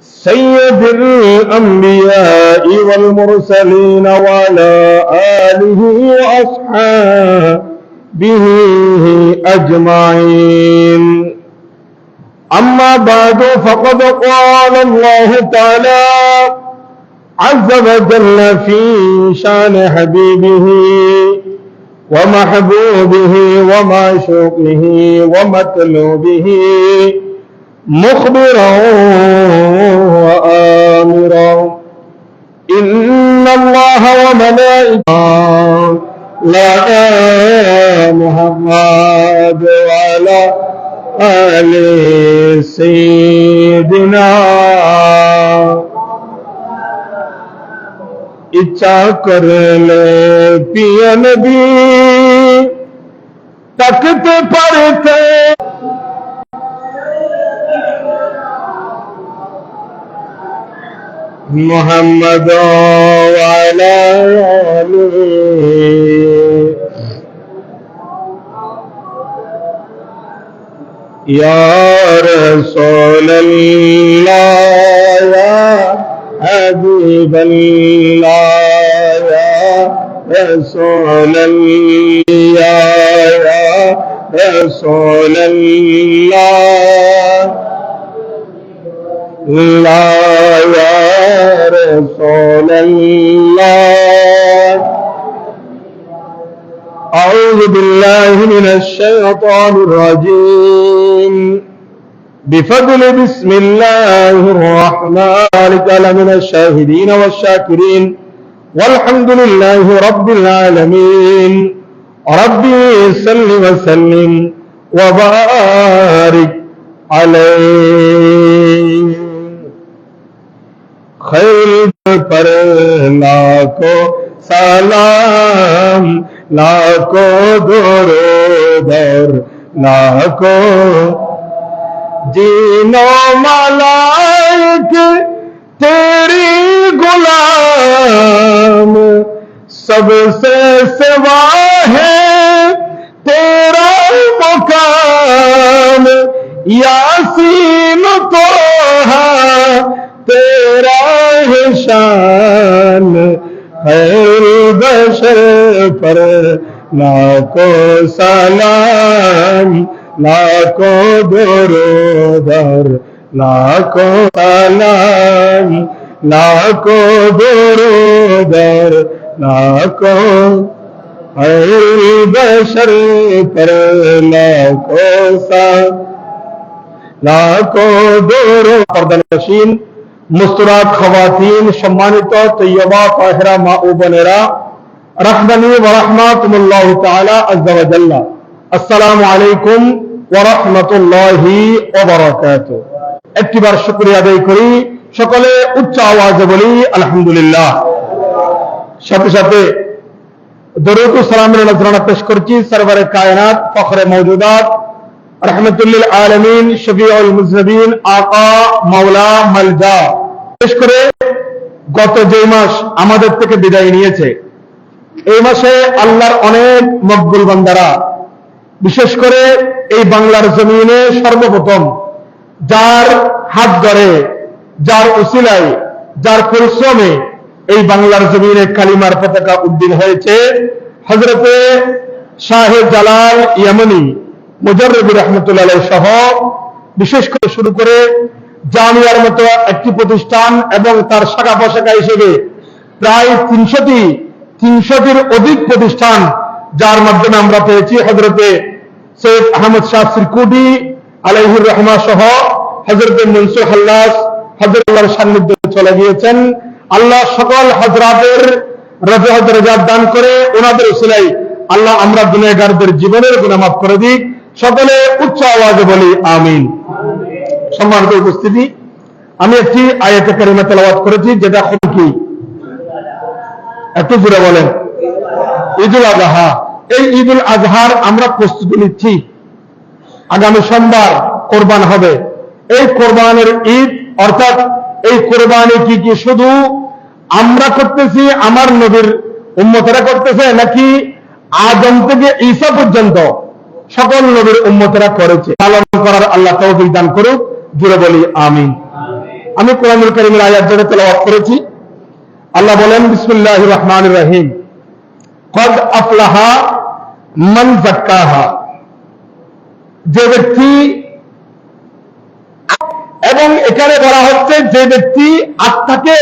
سيد الأنبياء والمرسلين وعلى آله وأصحابه أجمعين. أما بعد فقد قال الله تعالى عز وجل في شأن حبيبه ومحبوبه ومعشوقه ومطلوبه مخبرا وآمرا. إن الله وملائكته لا محمد وعلى آل سيدنا. इच्छा कर ले पिया नबी محمد وعلى آله يا رسول الله يا حبيب الله يا رسول الله يا رسول الله لا يا رسول الله. أعوذ بالله من الشيطان الرجيم. بفضل بسم الله الرحمن ذلك لمن الشاهدين والشاكرين. والحمد لله رب العالمين. ربي صل وسلم وبارك عليه. खैर पर लाखो सलाम, लाखो दुरुदर लाखो जीनो मलाइक तेरी गुलाम, सबसे सेवा है तेरा मुकाम, यासीन तो है تیرا शान दरे पर। پر لاکھوں سلام لاکھوں कोर لاکھوں سلام لاکھوں न لاکھوں बोरो بشر پر पर سلام لاکھوں न कोन मशीन মুস্তরাত খওয়াতিন সম্মানিত তৈয়বা তাহেরা মা ও বোনেরা রহমানি ওয়া রাহমাতুল্লাহ তাআলা আজ্জা ওয়া জাল্লা আসসালামু আলাইকুম ওয়া রাহমাতুল্লাহি ওয়া বারাকাতুহু একটিবার শুকরিয়া আদায় করি সকলে উচ্চ আওয়াজে বলি আলহামদুলিল্লাহ সাথে সাথে দরুদ ও সালামের নজরানা পেশ করছি সরবরে কায়নাত ফখরে মওজুদাত রহমতুল্লিল আলমিন, শফিউল মুজনবিন, আকা, মাওলা মালজা বিশেষ করে গত যে মাস আমাদের থেকে বিদায় নিয়েছে, এই মাসে আল্লাহর অনেক মকবুল বান্দারা, বিশেষ করে এই বাংলার জমিনে সর্বপ্রথম যার হাত ধরে, যার উসিলায়, যার পরিশ্রমে এই বাংলার জমিনে কালিমার পতাকা উদ্দিন হয়েছে হজরতে শাহে জালাল ইয়ামনি। মুজাররবি রহমতুল্লাহ সহ বিশেষ করে শুরু করে জামিয়ার মতো একটি প্রতিষ্ঠান এবং তার শাখা প্রশাখা হিসেবে প্রায় তিনশোটি, তিনশোটির অধিক প্রতিষ্ঠান যার মাধ্যমে আমরা পেয়েছি হজরতে সৈয়দ আহমদ শাহ সিরকুডি আলাইহুর রহমা সহ হজরতে মনসুর হাল্লাস হজরত সান্নিধ্যে চলে গিয়েছেন। আল্লাহ সকল হজরাতের রাজা হজরাত দান করে, ওনাদের উসিলাই আল্লাহ আমরা গুনেগারদের জীবনের গুণামাফ করে দিক। সকলে উচ্চ আওয়াজে বলি, আমিন। সম্মানিত উপস্থিতি, আমি একটি আয়াতে কারিমা তেলাওয়াত করেছি, যেটা হল কি? একটু জুড়ে বলেন। ঈদুল আজহা। এই ঈদুল আজহার আমরা প্রস্তুতি নিচ্ছি। আগামী সোমবার কোরবান হবে। এই কোরবানের ঈদ, অর্থাৎ এই কোরবানি কি কি? শুধু আমরা করতেছি, আমার নবীর উম্মতেরা করতেছে, নাকি আদম থেকে ঈসা পর্যন্ত? সকল নবীর উম্মতেরা করেছে। পালন করার আল্লাহ তৌফিক দান করুক। জুড়ে বলি আমিন। আমি কোরআনুল করিমের আয়াত যেটা তেলাওয়াত করেছি। আল্লাহ বলেন বিসমুল্লাহ রহমান রহিম। কদ আফলাহা মান জাক্কাহা যে ব্যক্তি এবং এখানে বলা হচ্ছে যে ব্যক্তি আত্মাকে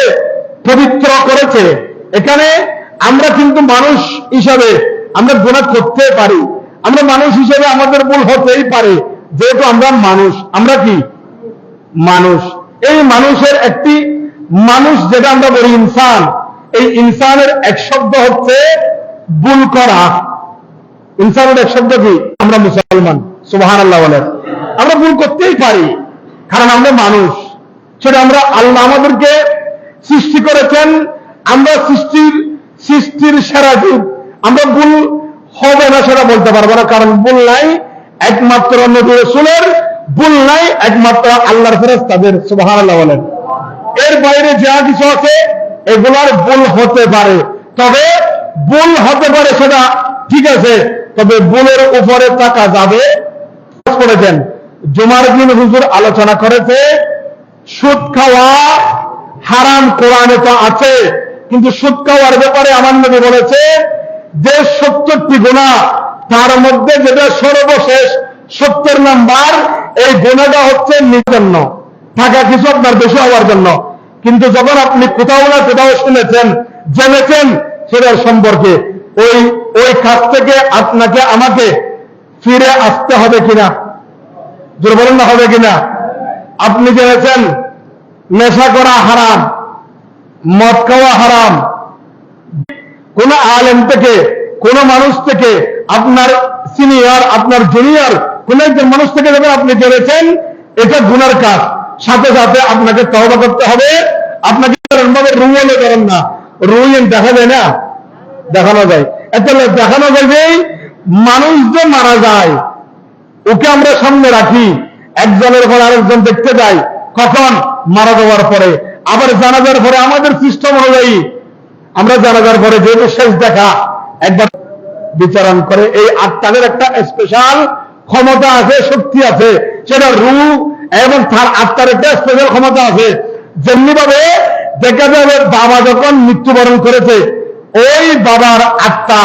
পবিত্র করেছে এখানে আমরা কিন্তু মানুষ হিসাবে আমরা গুণা করতে পারি। আমরা মানুষ হিসেবে আমাদের ভুল হতেই পারে। যেহেতু আমরা মানুষ, আমরা কি? মানুষ। এই মানুষের একটি মানুষ যেটা আমরা বলি ইনসান। এই ইনসানের এক শব্দ হচ্ছে ভুল করা। ইনসানের এক শব্দ কি? আমরা মুসলমান সুবাহান আল্লাহ বলেন। আমরা ভুল করতেই পারি, কারণ আমরা মানুষ। সেটা আমরা আল্লাহ আমাদেরকে সৃষ্টি করেছেন। আমরা সৃষ্টির সৃষ্টির সেরা যুগ। আমরা ভুল হবে না সেটা বলতে পারব না, কারণ ভুল নাই, একমাত্র নবী রসুলের, ভুল নাই, একমাত্র আল্লাহর ফেরত তাদের বলেন। এর বাইরে যা কিছু আছে, এগুলার ভুল হতে পারে। তবে ভুল হতে পারে সেটা ঠিক আছে, তবে ভুলের উপরে টাকা যাবে। করেছেন জুমার দিন হুজুর আলোচনা করেছে, সুদ খাওয়া হারাম কোরআনে তো আছে, কিন্তু সুদ খাওয়ার ব্যাপারে আমার নবী বলেছে যে সত্তরটি গুণা তার মধ্যে যেটা সর্বশেষ, সত্তর নাম্বার, এই গুণাটা হচ্ছে নিজন্য টাকা কিছু আপনার বেশি হওয়ার জন্য। কিন্তু যখন আপনি কোথাও না কোথাও শুনেছেন, জেনেছেন সেটার সম্পর্কে, ওই ওই কাজ থেকে আপনাকে আমাকে ফিরে আসতে হবে কিনা? জোর বলেন না, হবে কিনা? আপনি জেনেছেন, নেশা করা হারাম, মদ খাওয়া হারাম কোন আলেম থেকে, কোন মানুষ থেকে আপনার সিনিয়র আপনার জুনিয়র কোন একজন মানুষ থেকে যখন আপনি জেনেছেন, এটা গুনার কাজ। সাথে সাথে আপনাকে তহবা করতে হবে। আপনাকে ভাবে রুইলে করেন না। রুইন দেখা যায় না? দেখানো যায়। তাহলে দেখানো যায় যে মানুষ যে মারা যায়, ওকে আমরা সামনে রাখি। একজনের পর আরেকজন দেখতে যাই কখন মারা যাওয়ার পরে। আবার জানাজার পরে আমাদের সিস্টেম অনুযায়ী আমরা জানাজার পরে যেহেতু শেষ দেখা, একবার বিচারণ করে, এই আত্মাদের একটা স্পেশাল ক্ষমতা আছে, শক্তি আছে। সেটা রু এবং তার আত্মার একটা স্পেশাল ক্ষমতা আছে। যেমনি ভাবে দেখা যাবে বাবা যখন মৃত্যুবরণ করেছে, ওই বাবার আত্মা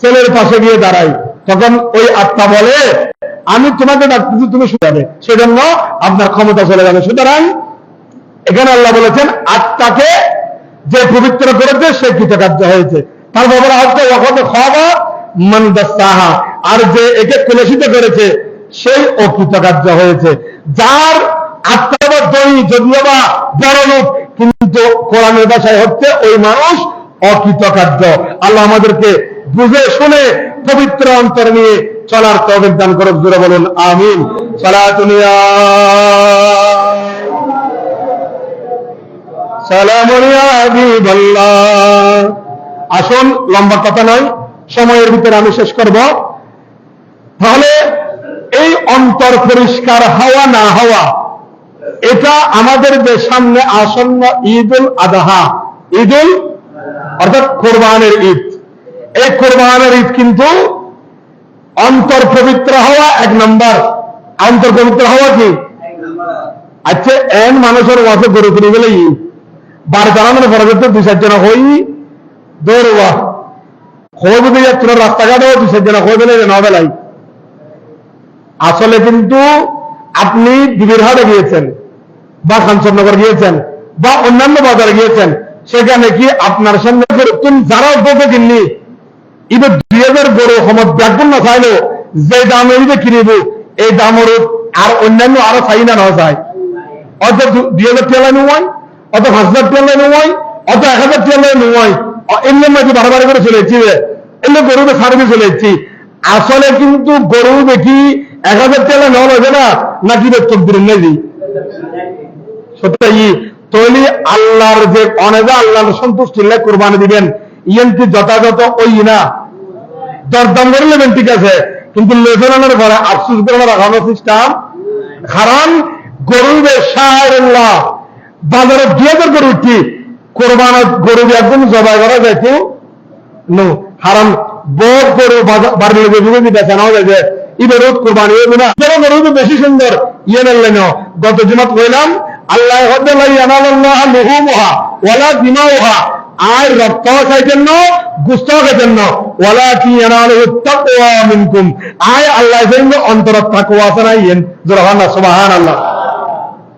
ছেলের পাশে গিয়ে দাঁড়ায়। তখন ওই আত্মা বলে, আমি তোমাকে ডাকতেছি, তুমি শুধাবে সেজন্য আপনার ক্ষমতা চলে যাবে। সুতরাং এখানে আল্লাহ বলেছেন আত্মাকে যে পবিত্র করেছে সে কৃতকার্য হয়েছে। তারপর বলা হচ্ছে ওখানে খাওয়া মন্দাহা আর যে একে কলসিত করেছে সেই অকৃতকার্য হয়েছে। যার আত্মা দই যদিও বা বড় লোক, কিন্তু কোরআনের ভাষায় হচ্ছে ওই মানুষ অকৃতকার্য। আল্লাহ আমাদেরকে বুঝে শুনে পবিত্র অন্তর নিয়ে চলার তৌফিক দান করুক। জুড়ে বলুন, আমিন। সালাতুনিয়া আসুন লম্বা কথা নয়, সময়ের ভিতরে আমি শেষ করব। তাহলে এই অন্তর পরিষ্কার হওয়া না হওয়া, এটা আমাদের যে সামনে আসন্ন ঈদুল আদাহা। ঈদুল? অর্থাৎ কোরবানের ঈদ। এই কোরবানের ঈদ কিন্তু অন্তর পবিত্র হওয়া এক নম্বর। অন্তর পবিত্র হওয়া কি? আচ্ছা এন মানুষের ওয়াসে গরু কিনে গেলে বার জানানোর পরে তো দুই চারজন হই, দৌড়বা। হয়ে যদি তোর রাস্তাঘাটেও দুই চারজন হয়ে গেলে নবেলাই আসলে কিন্তু আপনি দিবিরহাটে গিয়েছেন, বা খানসরনগর গিয়েছেন, বা অন্যান্য বাজারে গিয়েছেন, সেখানে কি আপনার সামনে তুমি যারা উপভোগ কিননি এবার দুই হাজার বড় সময় ব্যাগুন না চাইলেও যে দামে এবার কিনিব, এই দামের আর অন্যান্য আরও চাই না না চাই অত দুই হাজার টেলা নয় অত পাঁচ হাজার টেলা নয় অত এক হাজার টেলা নয় এমনি মাঝে বারবার করে চলে যাচ্ছি এমনি গরুতে সার্ভিস চলে যাচ্ছি আসলে কিন্তু গরু দেখি এক হাজার টেলা নেওয়া হবে না নাকি? তকদির নেই সত্যি তৈলি আল্লাহর যে অনেজা আল্লাহর সন্তুষ্টি কোরবানি দিবেন। ইয়েন্তি যথাযথ ওই না। দরদাম করে নেবেন ঠিক আছে, কিন্তু লেফেরানোর পরে আফসুস করে রাখানো সিস্টেম কারণ গরুবে শাহরুল্লাহ বাজারে দুই হাজার গরু উঠি কোরবান গরু একদম জবাই করা যেত নো কারণ বড় গরু বাড়ির লেগে নেওয়া যায় যে ঈদের কোরবানি না। গরু বেশি সুন্দর। ইয়ে নেলেন গত জুমাত কইলাম, আল্লাহ হদ্দে লাই আনাল্লাহ লুহুমুহা ওয়ালা দিমাউহা। আর রক্ত খাইতেন না গুস্ত খাইতেন না। ওয়ালা কি আনালহু তাকওয়া মিনকুম। আয় আল্লাহ অন্তর তাকওয়া আছে না ইয়েন? সুবহানাল্লাহ।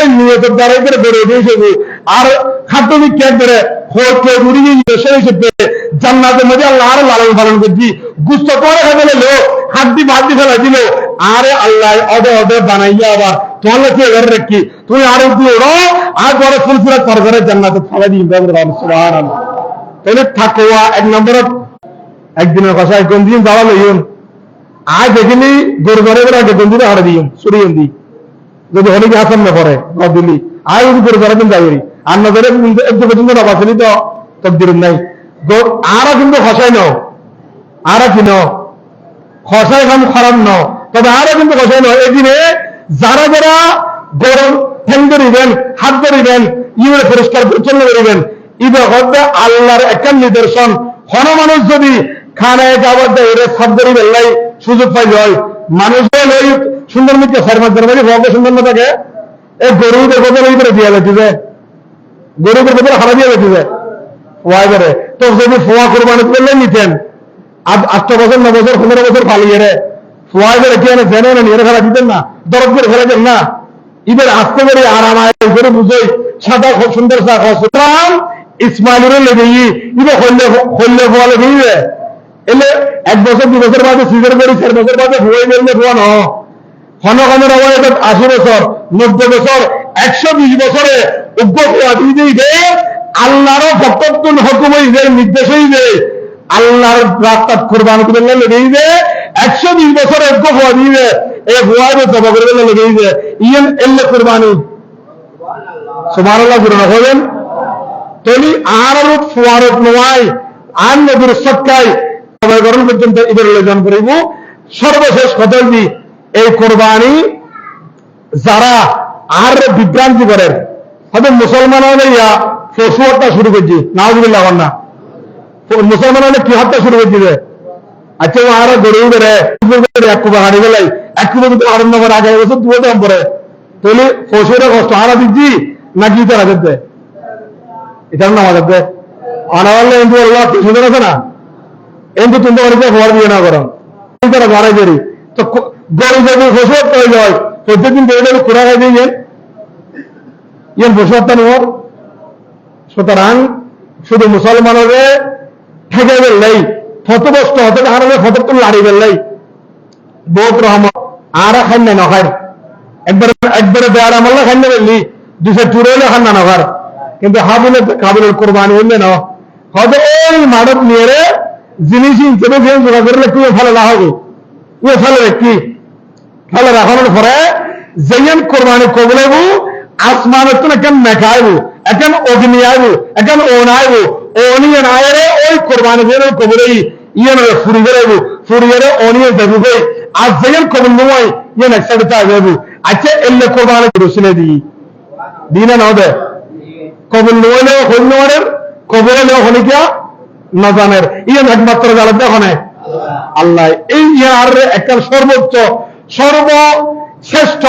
এই নিয়তের দ্বারাই করে বেড়ে দিয়েছে আর খাদ্য বিজ্ঞান করে গিয়ে সেই হিসেবে জান্নাতের মধ্যে আল্লাহ আরও লালন পালন করছি। গুস্ত করে খেতে লো হাড্ডি বাদ্দি ফেলা দিল। আরে আল্লাহ বানাইয়া আবার তোমার কি ঘরে রাখি। তুমি আরও দিয়ে ওড়ো আর পরে ফুলফুলা তর ঘরে জান্নাতে ফালা দিই তাহলে থাকোয়া এক নম্বর একদিনের কথা কোন দিন যাওয়া লইন আজ দেখিনি গরু ঘরে আগে কোন দিনে হারা দিন সরিয়ে দিই যদি হলে হাসান না পরে দিলি আয় করে যারা কিন্তু যাবে আর না করে একটু পর্যন্ত না বাসলি তো তকদির নাই। আরা কিন্তু খসাই ন আরা কি ন খসাই খাম খারাপ ন তবে আরা কিন্তু খসাই ন এদিনে যারা যারা গরম ঠ্যাং ধরিবেন হাত ধরিবেন ইউরে পরিষ্কার পরিচ্ছন্ন করিবেন ইবে হদ্দে আল্লাহর একটা নিদর্শন। হন মানুষ যদি খানায় যাবার দেয় সাপ ধরিবেন লাই সুযোগ পাই যায় মানুষের সুন্দর মিত্র চার মাস ধরে ভগে সুন্দর না থাকে এই গরুদের কথা ওই করে দিয়ে গেছে যে গরুদের কথা হারা দিয়ে গেছে যে ফোয়া করে তো যদি ফোয়া কোরবানি করলে নিতেন। আজ আট বছর ন বছর পনেরো বছর পালিয়ে রে ফোয়া করে কি এনে জেনে না নিয়ে ফেলা দিতেন না। দরদ করে ফেলা দেন না। ঈদের আসতে করে আরাম আয় করে বুঝোই সাদা খুব সুন্দর চা খাওয়া ইসমাইলের লেগে ইবে হল্লে হল্লে ফোয়া লেগে এলে এক বছর দু বছর বাদে সিজার করি চার বছর বাদে ভুয়ে গেলে ভুয়া ন ঘনের অবয়ত আশি বছর নব্বই বছর একশো বিশ বছরে উগ্রে আল্লাহরও ভক্তত্বন হুকুম হইবে নির্দেশ হইবে আল্লাহর রাস্তা কোরবান করে লেগেই যে একশো বিশ বছরে উগ্র হওয়া দিবে এই ভুয়াবে জবা করে লেগেই যে ইয়েন এল্লে কোরবানি সুমার আল্লাহ গুরু হবেন তলি আর রূপ ফুয়ারত নয় আর নদীর সৎকায় সবাই গরম পর্যন্ত ঈদের আয়োজন করিব সর্বশেষ কথা এই কোরবানি যারা আর বিভ্রান্তি করেন হয়তো মুসলমান হলে ইয়া পশু হত্যা শুরু করছি নাওজুবিল্লাহ না মুসলমান হলে কি হত্যা শুরু করছি রে আচ্ছা আর গরু করে এক কুবা হারিয়ে গেলাই এক কুবা যদি আরণ্য করে আগে বছর দুটো দাম পরে তাহলে পশুরে কষ্ট হারা দিচ্ছি নাকি তারা যেতে এটার নাম আমাদের অনাবাল্য এমপি বলল সুন্দর আছে না? এমপি তুমি খবর দিয়ে না করো। তারা বাড়াই দেরি তো গরু যদি পশু হত্যা হয়ে প্রত্যেকদিন বেড়ে খোরা খাই দিয়ে হত্যা নেব সুতরাং শুধু মুসলমানের ঠেকে বেললাই ফতবস্ত হতে হারালে ফটো তো লাড়ি বেললাই বহুত রহমত আর খান্না নখার। একবার, একবারে বেয়ার আমল্লা খান্না বেললি দুশো চুরে হলে খান্না নখার। কিন্তু হাবুলে কাবুলের কোরবানি হইলে না। হয়তো ওই মানব নিয়ে জিনিস হিসেবে জোগা করলে ফেলে না হবে ও ফেলে কি ফেলে রাখানোর পরে যেন কোরবানি কবলাইব আসমানের তো এখন মেঘাইব এখন অগ্নি আইব এখন ওনাইব অনিয়ন আয়রে ওই কোরবানি দিয়ে কবলাই ইয়েন বেড়াইব ফুরি বেড়ে অনিয়ন দেবু আর যেন কবল নয় ইয়েন একসাথে চাই যাব আচ্ছা এলে কোরবানি রসিনে দিই দিনে না দে? কবল নইলে হইলের কবলে নেওয়া হলে কিয়া? নজানের ইয়েন একমাত্র দেখনে আল্লাহ। এই ইয়ার একটা সর্বোচ্চ সর্বশ্রেষ্ঠ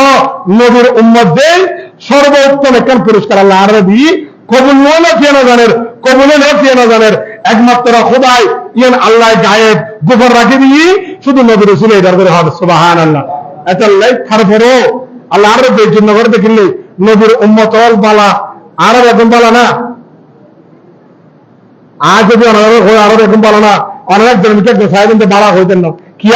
নবীর উম্মতদের সর্বোত্তম একটা পুরস্কার আল্লাহ আর দিই। কবুল না জানের কবুলে না জানের একমাত্র খোদাই ইয়ান আল্লাহ গায়েব গোবর রাখি দিয়ে শুধু নবীর হবে সুবাহান আল্লাহ আল্লাহ আর জন্য করে দেখিলে নবীর উম্মতল বালা, আর এরকম বালা না। আজ যদি অনার আরও এরকম বালা না অনেক জনকে সাহেব বালা হইতেন না। কি